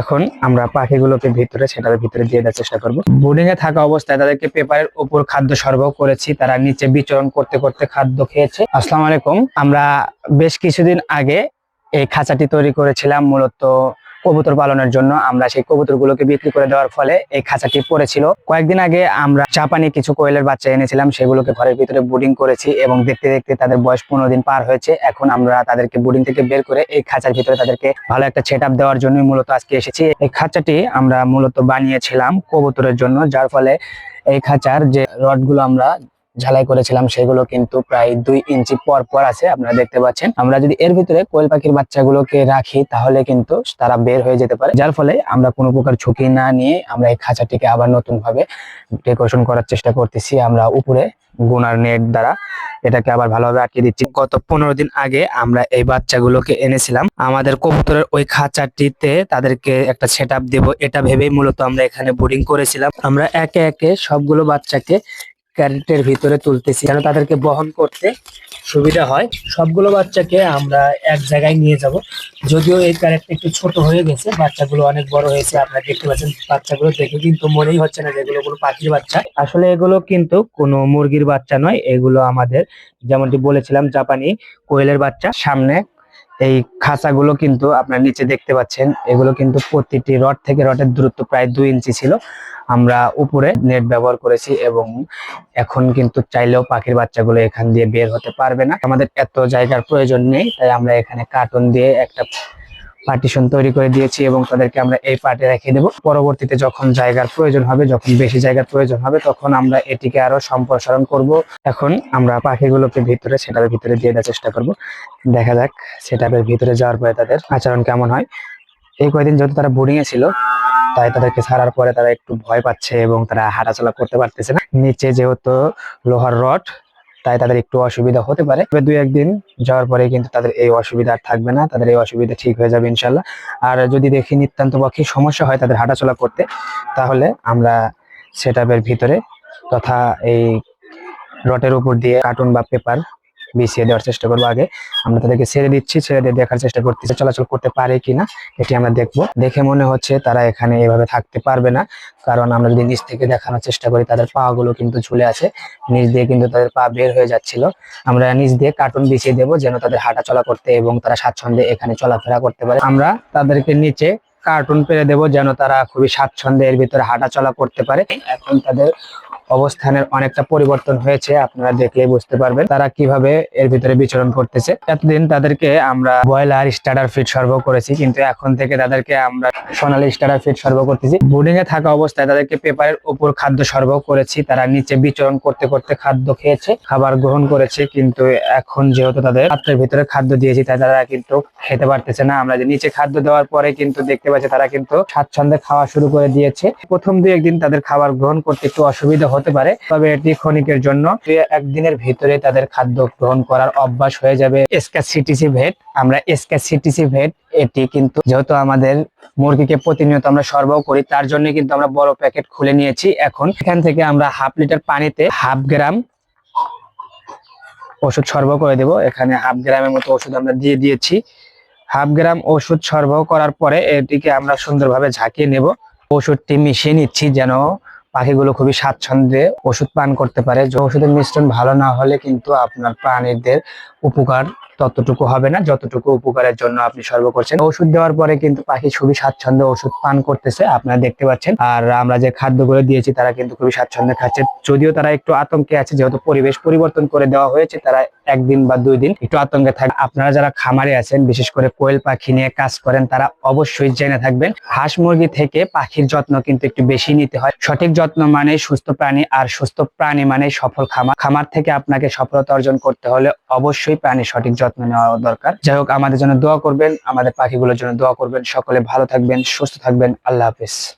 এখন আমরা পাখিগুলোকে ভিতরে, সেটার ভিতরে দিয়ে দেওয়ার চেষ্টা করব। বোর্ডিং এ থাকা অবস্থায় তাদেরকে পেপারের উপর খাদ্য সরবরাহ করেছি, তারা নিচে বিচরণ করতে করতে খাদ্য খেয়েছে। আসসালাম আলাইকুম, আমরা বেশ কিছুদিন আগে এই খাঁচাটি তৈরি করেছিলাম, মূলত কবুতর পালনের জন্য আমরা সেই কবুতরগুলোকে বিক্রি করে দেওয়ার ফলে এই খাঁচাটি পড়েছিল। কয়েকদিন আগে আমরা জাপানি কিছু কোয়েলের বাচ্চা এনেছিলাম, সেগুলোকে ঘরের ভিতরে বুডিং করেছি এবং দেখতে দেখতে তাদের বয়স পনেরো দিন পার হয়েছে। এখন আমরা তাদেরকে বুডিং থেকে বের করে এই খাঁচার ভিতরে তাদেরকে ভালো একটা সেট দেওয়ার জন্যই মূলত আজকে এসেছি। এই খাঁচাটি আমরা মূলত বানিয়েছিলাম কবুতরের জন্য, যার ফলে এই খাঁচার যে রডগুলো আমরা ঝালাই করেছিলাম, সেগুলো কিন্তু প্রায় দুই ইঞ্চি পর পর আছে, আপনারা দেখতে পাচ্ছেন। আমরা যদি এর ভিতরে কোয়েল পাখির বাচ্চাগুলোকে রাখি, তাহলে কিন্তু তারা বের হয়ে যেতে পারে। যার ফলে আমরা কোনো প্রকার ঝুঁকি না নিয়ে আমরা এই খাঁচাটিকে আবার নতুন ভাবে ডেকোরেশন করার চেষ্টা করতেছি। আমরা উপরে গুনার নেট দ্বারা এটাকে আবার ভালোভাবে আটকে দিচ্ছি। গত পনেরো দিন আগে আমরা এই বাচ্চাগুলোকে এনেছিলাম। আমাদের কবুতরের ওই খাঁচাটিতে তাদেরকে একটা সেট আপ দেবো। এটা ভেবেই মূলত আমরা এখানে বোর্ডিং করেছিলাম। আমরা একে একে সবগুলো বাচ্চাকে ক্যারেটের ভিতরে তুলতেছি, যেন তাদেরকে বহন করতে সুবিধা হয়। সবগুলো বাচ্চাকে আমরা এক জায়গায় নিয়ে যাব। যদিও এই ক্যারেটটা একটু ছোট হয়ে গেছে, বাচ্চাগুলো অনেক বড় হয়েছে, আপনারা দেখতে পাচ্ছেন বাচ্চাগুলো দেখে কিন্তু মনেই হচ্ছে না যে এগুলো কোনো পাখির বাচ্চা। আসলে এগুলো কিন্তু কোনো মুরগির বাচ্চা নয়, এগুলো আমাদের যেমনটি বলেছিলাম, জাপানি কোয়েলের বাচ্চা। সামনে এই খাঁচাগুলো কিন্তু আপনার নিচে দেখতে পাচ্ছেন। এগুলো কিন্তু প্রতিটি রড থেকে রডের দূরত্ব প্রায় দুই ইঞ্চি ছিল। আমরা উপরে নেট ব্যবহার করেছি এবং এখন কিন্তু চাইলেও পাখির বাচ্চাগুলো এখান দিয়ে বের হতে পারবে না। আমাদের এত জায়গার প্রয়োজন নেই, তাই আমরা এখানে কার্টুন দিয়ে একটা পার্টিশন তৈরি করে দিয়েছি এবং তাদেরকে আমরা এই পার্টে রেখে দেব। পরবর্তীতে যখন জায়গার প্রয়োজন হবে, যখন বেশি জায়গার প্রয়োজন হবে, তখন আমরা এটিকে আরও সম্প্রসারণ করব। এখন আমরা পাখিগুলোকে ভিতরে সেটার ভিতরে দিয়ে দেওয়ার চেষ্টা করব। দেখা যাক সেটাপের ভিতরে যাওয়ার পরে তাদের আচরণ কেমন হয়। এই কয়দিন যেহেতু তারা বোর্ডিং এ ছিল, তাই তাদেরকে ছাড়ার পরে তারা একটু ভয় পাচ্ছে এবং তারা হাঁটাচলা করতে পারতেছে না। নিচে যেহেতু লোহার রড তাই তাদের একটু অসুবিধা হতে পারে। তবে দুই একদিন যাওয়ার পরে কিন্তু তাদের এই অসুবিধা আর থাকবে না। তাদের এই অসুবিধা ঠিক হয়ে যাবে ইনশাল্লাহ। আর যদি দেখি নিতান্ত পক্ষে সমস্যা হয় তাদের হাঁটাচলা করতে, তাহলে আমরা সেট ভিতরে তথা এই রটের উপর দিয়ে কার্টুন বা পেপার বিছিয়ে দেওয়ার চেষ্টা করব আগে। আমরা তাদেরকে ছেড়ে দিচ্ছি, ছেড়ে দিয়ে দেখার চেষ্টা করতেছি চলাচল করতে পারে কিনা, এটি আমরা দেখব। দেখে মনে হচ্ছে তারা এখানে এভাবে থাকতে পারবে না, কারণ আমরা যদি নিচ থেকে দেখানোর চেষ্টা করি, তাদের পা গুলো কিন্তু ঝুলে আছে, নিচ দিয়ে কিন্তু তাদের পা বের হয়ে যাচ্ছিল। আমরা নিচ দিয়ে কার্টুন বিছিয়ে দেবো যেন তাদের হাঁটা চলা করতে এবং তারা স্বাচ্ছন্দ্যে এখানে চলাফেরা করতে পারে। আমরা তাদেরকে নিচে কার্টুন পেরে দেব যেন তারা খুবই স্বাচ্ছন্দ্যে এর ভিতরে হাঁটা চলা করতে পারে। এখন তাদের অবস্থানের অনেকটা পরিবর্তন হয়েছে, আপনারা দেখলেই বুঝতে পারবেন তারা কীভাবে এর ভিতরে বিচরণ করতেছে। এতদিন তাদেরকে আমরা ব্রয়লার স্টার্টার ফিট সর্ব করেছি, কিন্তু এখন থেকে তাদেরকে আমরা সোনালী স্টার্টার ফিট সরবরাহ করতেছি। বোর্ডিং এ থাকা অবস্থায় তাদেরকে পেপারের উপর খাদ্য সরবরাহ করেছি। তারা নিচে বিচরণ করতে করতে খাদ্য খেয়েছে, খাবার গ্রহণ করেছে, কিন্তু এখন যেহেতু তাদের পাত্রের ভিতরে খাদ্য দিয়েছি, তাই তারা কিন্তু খেতে পারতেছে না। আমরা যে নিচে খাদ্য দেওয়ার পরে কিন্তু দেখতে পাচ্ছি তারা কিন্তু স্বাচ্ছন্দ্যে খাওয়া শুরু করে দিয়েছে। প্রথম দুই একদিন তাদের খাবার গ্রহণ করতে একটু অসুবিধা হতে পারে, তবে এটি ক্ষণিকের জন্য। একদিনের ভিতরে তাদের খাদ্য গ্রহণ করার অভ্যাস হয়ে যাবে। এসকাসিটিসি ভেট আমরা এসকাসিটিসি ভেট এটি কিন্তু যেহেতু আমাদের মুরগিকে প্রতিনিয়ত আমরা সরবরাহ করি, তার জন্য কিন্তু আমরা বড় প্যাকেট খুলে নিয়েছি। এখন এখান থেকে আমরা হাফ লিটার পানিতে হাফ গ্রাম ওষুধ সরবরাহ করে দেব। এখানে হাফ গ্রামের মতো ওষুধ আমরা দিয়ে দিয়েছি। হাফ গ্রাম ওষুধ সরবরাহ করার পরে এটিকে আমরা সুন্দরভাবে ঝাঁকিয়ে নেব। ওষুধটি মিশিয়ে নিচ্ছি যেন পাখিগুলো খুবই স্বাচ্ছন্দ্যে ওষুধ পান করতে পারে। যে ওষুধের মিশ্রণ ভালো না হলে কিন্তু আপনার প্রাণীদের উপকার ততটুকু হবে না, যতটুকু উপকারের জন্য আপনি সর্ব করছেন। ওষুধ দেওয়ার পরে কিন্তু পাখি খুবই স্বাচ্ছন্দ্যে ওষুধ পান করতেছে, আপনারা দেখতে পাচ্ছেন। আর আমরা যে খাদ্যগুলো দিয়েছি, তারা কিন্তু খুবই স্বাচ্ছন্দ্যে খাচ্ছে। যদিও তারা একটু আতঙ্কে আছে, যেহেতু পরিবেশ পরিবর্তন করে দেওয়া হয়েছে, তারা একদিন বা দুই দিন একটু আতঙ্কে থাকে আপনারা যারা খামারে আছেন, বিশেষ করে কোয়েল পাখি নিয়ে কাজ করেন, তারা অবশ্যই জেনে থাকবেন, হাঁস মুরগি থেকে পাখির যত্ন কিন্তু একটু বেশি নিতে হয়। সঠিক যত্ন মানে সুস্থ প্রাণী, আর সুস্থ প্রাণী মানে সফল খামার। খামার থেকে আপনাকে সফলতা অর্জন করতে হলে অবশ্যই প্রাণী সঠিক যত্ন নেওয়া দরকার। যাই হোক, আমাদের জন্য দোয়া করবেন, আমাদের পাখিগুলোর জন্য দোয়া করবেন। সকলে ভালো থাকবেন, সুস্থ থাকবেন। আল্লাহ হাফিজ।